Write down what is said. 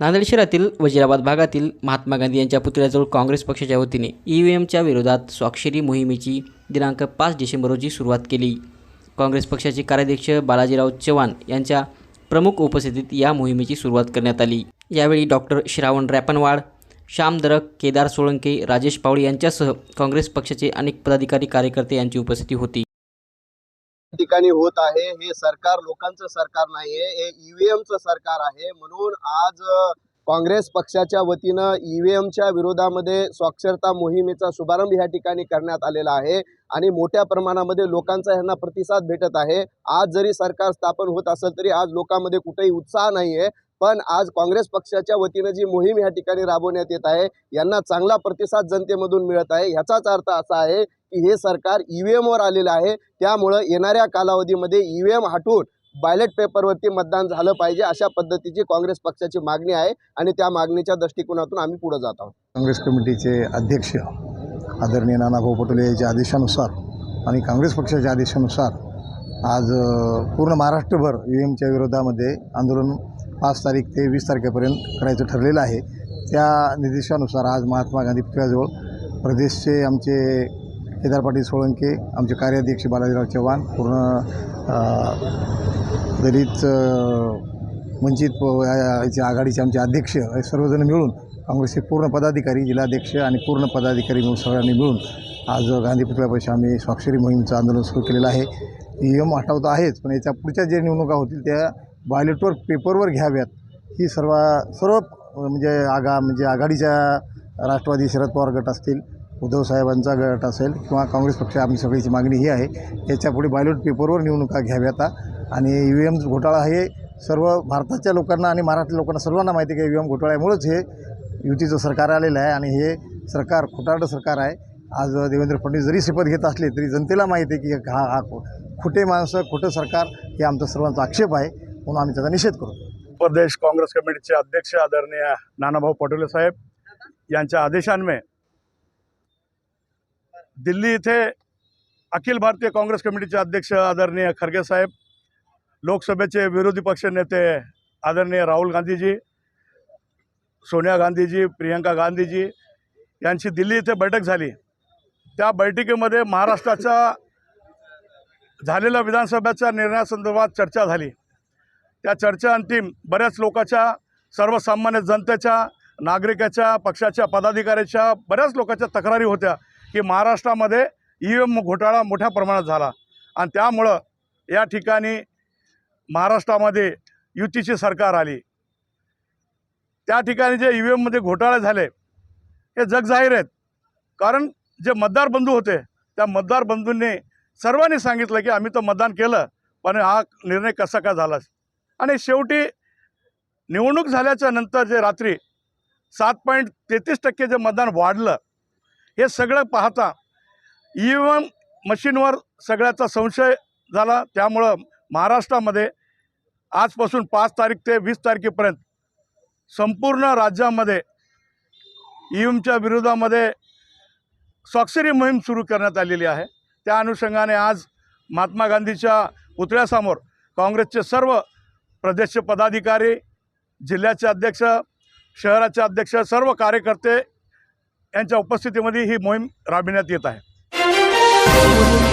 नांदेड शहरातील वजिराबाद भागातील महात्मा गांधी यांच्या पुतळ्याजवळ काँग्रेस पक्षाच्या वतीने ई व्ही एमच्या विरोधात स्वाक्षरी मोहिमेची दिनांक पाच डिसेंबर रोजी सुरुवात केली. काँग्रेस पक्षाचे कार्याध्यक्ष बालाजीराव चव्हाण यांच्या प्रमुख उपस्थितीत या मोहिमेची सुरुवात करण्यात आली. यावेळी डॉक्टर श्रावण रॅपनवाड श्याम दरक केदार सोळंके राजेश पावळे यांच्यासह काँग्रेस पक्षाचे अनेक पदाधिकारी कार्यकर्ते यांची उपस्थिती होती. ठिकाणी होत आहे. हे सरकार लोकांचं सरकार नाहीये. हे ईव्हीएमचं सरकार आहे. म्हणून आज काँग्रेस पक्षाच्या वतीनं ईव्हीएमच्या विरोधामध्ये साक्षरता मोहिमेचा शुभारंभ ह्या ठिकाणी करण्यात आलेला आहे. आणि मोठ्या प्रमाणामध्ये लोकांचा ह्यांना प्रतिसाद भेटत आहे. आज जरी सरकार स्थापन होत असेल तरी आज लोकांमध्ये कुठेही उत्साह नाहीये. पण आज काँग्रेस पक्षाच्या वतीनं जी मोहीम ह्या ठिकाणी राबवण्यात येत आहे यांना चांगला प्रतिसाद जनतेमधून मिळत आहे. ह्याचाच अर्थ असा आहे की हे सरकार ईव्हीएमवर आलेलं आहे. त्यामुळं येणाऱ्या कालावधीमध्ये ईव्हीएम हटवून बॅलेट पेपरवरती मतदान झालं पाहिजे अशा पद्धतीची काँग्रेस पक्षाची मागणी आहे आणि त्या मागणीच्या दृष्टिकोनातून आम्ही पुढे जात आहोत. काँग्रेस कमिटीचे अध्यक्ष आदरणीय नानाभाऊ पटोले यांच्या आदेशानुसार आणि काँग्रेस पक्षाच्या आदेशानुसार आज पूर्ण महाराष्ट्रभर ई एमच्या विरोधामध्ये आंदोलन पाच तारीख ते वीस तारखेपर्यंत करायचं ठरलेलं आहे. त्या निर्देशानुसार आज महात्मा गांधी पुतळ्याजवळ प्रदेशचे आमचे केदार पाटील सोळंके आमचे कार्याध्यक्ष बालाजीराव चव्हाण पूर्ण दलित वंचित या- याचे आघाडीचे आमचे अध्यक्ष हे सर्वजण मिळून काँग्रेसचे पूर्ण पदाधिकारी जिल्हाध्यक्ष आणि पूर्ण पदाधिकारी मिळून सगळ्यांनी मिळून आज गांधी पुतळ्यापाशी आम्ही स्वाक्षरी मोहीमचं आंदोलन सुरू केलेलं आहे. नियम एम आहेच पण याच्या पुढच्या ज्या निवडणुका होतील त्या बॉयलेटवर पेपरवर घ्याव्यात. ही सर्व सर्व म्हणजे आगा म्हणजे आघाडीच्या राष्ट्रवादी शरद पवार गट असतील उद्धव साहेबांचा गट असेल किंवा काँग्रेस पक्ष आम्ही सगळीची मागणी ही आहे. याच्यापुढे बायलोट पेपरवर निवडणुका घ्याव्यात. आणि ई व्ही एम घोटाळा हे सर्व भारताच्या लोकांना आणि महाराष्ट्र लोकांना सर्वांना माहिती आहे की ई व्ही एम घोटाळ्यामुळेच हे युतीचं सरकार आलेलं आहे आणि हे सरकार खोटारडं सरकार आहे. आज देवेंद्र फडणवीस जरी शपथ घेत असले तरी जनतेला माहिती आहे की हा हा खोटे माणसं खोटं सरकार हे आमचा सर्वांचा आक्षेप आहे. म्हणून आम्ही त्याचा निषेध करतो. प्रदेश काँग्रेस कमिटीचे अध्यक्ष आदरणीय नानाभाऊ पटोले साहेब यांच्या आदेशान्वये दिल्ली इथे अखिल भारतीय काँग्रेस कमिटीचे अध्यक्ष आदरणीय खरगे साहेब लोकसभेचे विरोधी पक्ष नेते आदरणीय राहुल गांधीजी सोनिया गांधीजी प्रियंका गांधीजी यांची दिल्ली इथे बैठक झाली. त्या बैठकीमध्ये महाराष्ट्राच्या झालेल्या विधानसभेच्या निर्णयासंदर्भात चर्चा झाली. त्या चर्चा अंतिम बऱ्याच लोकांच्या सर्वसामान्य जनतेच्या नागरिकाच्या पक्षाच्या पदाधिकाऱ्याच्या बऱ्याच लोकांच्या तक्रारी होत्या की महाराष्ट्रामध्ये ई व्ही एम घोटाळा मोठ्या प्रमाणात झाला. आणि त्यामुळं या ठिकाणी महाराष्ट्रामध्ये युतीची सरकार आली. त्या ठिकाणी जे ई व्ही एममध्ये घोटाळे झाले हे जगजाहीर आहेत. कारण जे मतदार बंधू होते त्या मतदार बंधूंनी सर्वांनी सांगितलं की आम्ही तर मतदान केलं पण हा निर्णय कसा काय झाला? आणि शेवटी निवडणूक झाल्याच्यानंतर जे रात्री सात पॉईंट तेहतीस टक्के जे मतदान वाढलं हे सगळं पाहता ई व्ही एम मशीनवर सगळ्याचा संशय झाला. त्यामुळं महाराष्ट्रामध्ये आजपासून पाच तारीख ते वीस तारखेपर्यंत संपूर्ण राज्यामध्ये e ई व्ही एमच्या विरोधामध्ये स्वाक्षरी मोहीम सुरू करण्यात आलेली आहे. त्या अनुषंगाने आज महात्मा गांधीच्या पुतळ्यासमोर काँग्रेसचे सर्व प्रदेश पदाधिकारी जिल्ह्याचे अध्यक्ष शहराचे अध्यक्ष सर्व कार्यकर्ते यांच्या उपस्थितीमध्ये ही मोहीम राबविण्यात येत आहे.